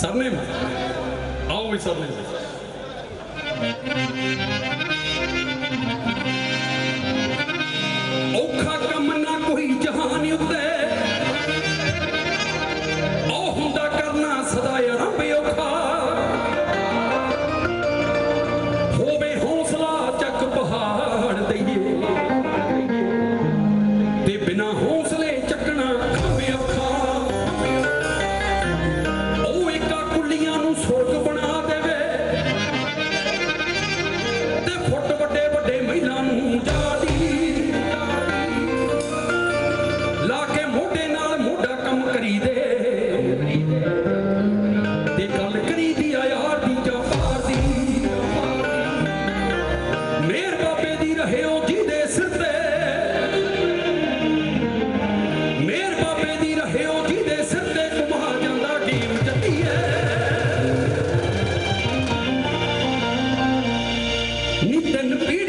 surname है आओ भाई सरनेम ਨੀ ਤਿੰਨ ਪੀੜ